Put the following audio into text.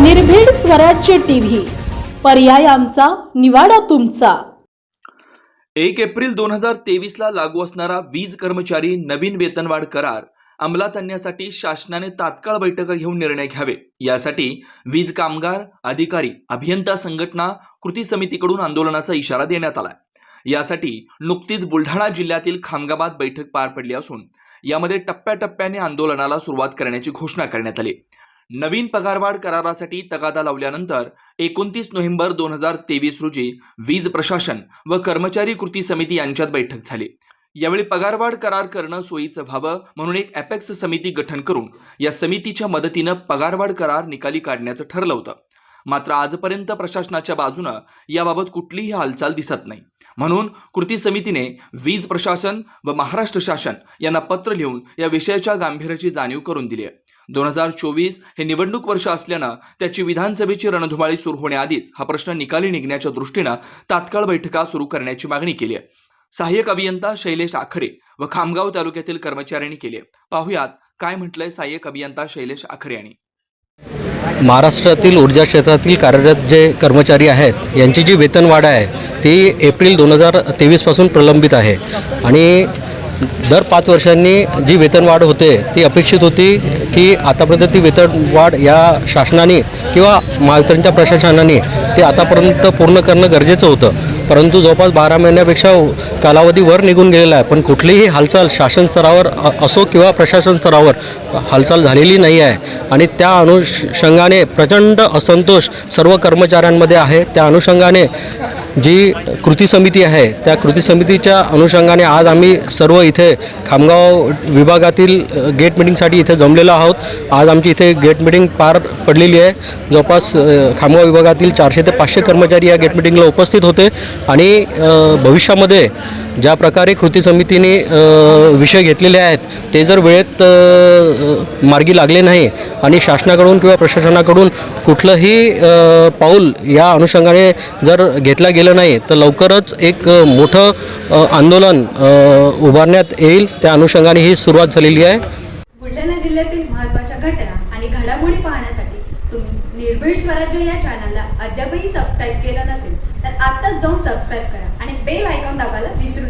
स्वराज्य टीव्ही. पर्याय आमचा निवाडा तुमचा. एक एप्रिल दोन हजार तेवीसला लागू असणारा वीज कर्मचारी नवीन वेतनवाढ करार अंमलात आणण्यासाठी शासनाने तात्काळ बैठका घेऊन निर्णय घ्यावे. यासाठी वीज कामगार अधिकारी अभियंता संघटना कृती समितीकडून आंदोलनाचा इशारा देण्यात आला यासाठी नुकतीच बुलढाणा जिल्ह्यातील खामगाबाद बैठक पार पडली असून यामध्ये टप्प्याटप्प्याने आंदोलनाला सुरुवात करण्याची घोषणा करण्यात आली. नवीन पगारवाढ करारासाठी तगादा लावल्यानंतर एकोणतीस नोव्हेंबर दोन हजार तेवीस रोजी वीज प्रशासन व कर्मचारी कृती समिती यांच्यात बैठक झाली. यावेळी पगारवाढ करार करणं सोयीचं व्हावं म्हणून एक अपेक्स समिती गठन करून या समितीच्या मदतीनं पगारवाढ करार निकाली काढण्याचं ठरलं होतं. मात्र आजपर्यंत प्रशासनाच्या बाजूनं याबाबत कुठलीही हालचाल दिसत नाही. म्हणून कृती समितीने वीज प्रशासन व महाराष्ट्र शासन यांना पत्र लिहून या विषयाच्या गांभीर्याची जाणीव करून दिली आहे. दोन हजार चोवीस हे निवडणूक वर्ष असल्यानं त्याची विधानसभेची रणधुमाळी सुरू होण्याआधीच हा प्रश्न निकाली निघण्याच्या दृष्टीनं तात्काळ बैठका सुरू करण्याची मागणी केली आहे. सहाय्यक अभियंता शैलेश आखरे व खामगाव तालुक्यातील कर्मचाऱ्यांनी केली आहे. पाहुयात काय म्हटलंय सहाय्यक अभियंता शैलेश आखरे यांनी. महाराष्ट्रातील ऊर्जा क्षेत्रातील कार्यरत जे कर्मचारी आहेत यांची जी वेतनवाढ आहे ती एप्रिल दोन हजार तेवीसपासून प्रलंबित आहे. आणि दर पाच वर्षांनी जी वेतनवाढ होते ती अपेक्षित होती की आतापर्यंत ती वेतनवाढ या शासनाने किंवा महावितरणच्या प्रशासनाने ते आतापर्यंत पूर्ण करणं गरजेचं होतं. परंतु जवळपास बारा महिन्यापेक्षा कालावधी वर निघून गेलेला आहे. पण कुठलीही हालचाल शासन स्तरावर असो किंवा प्रशासन स्तरावर हालचाल झालेली नाही आहे. आणि त्या अनुषंगाने प्रचंड असंतोष सर्व कर्मचाऱ्यांमध्ये आहे. त्या अनुषंगाने जी कृती समिती आहे त्या कृती समितीच्या अनुषंगाने आज आम्ही सर्व इथे खामगाव विभागातील गेट मिटिंगसाठी इथे जमलेलो आहोत. आज आमची इथे गेट मिटिंग पार पडलेली आहे. जवळपास खामगाव विभागातील चारशे ते पाचशे कर्मचारी या गेट मिटिंगला उपस्थित होते. आणि भविष्यामध्ये ज्या प्रकारे कृती समितीने विषय घेतलेले आहेत ते जर वेळेत मार्गी लागले नाही आणि शासनाकडून किंवा प्रशासनाकडून कुठलंही पाऊल या अनुषंगाने जर घेतलं गेलं नाही तर लवकरच एक मोठं आंदोलन उभारण्यात येईल. त्या अनुषंगाने ही सुरुवात झालेली आहे. बुलढाणा जिल्ह्यातील महत्त्वाच्या घटना आणि घडामोडी पाहण्यासाठी तुम्ही निर्भीड स्वराज्य या चॅनलला अद्यापही सबस्क्राईब केलं नसेल तर आत्ताच जाऊन सबस्क्राईब करा आणि बेल आयकॉन दाबायला विसरू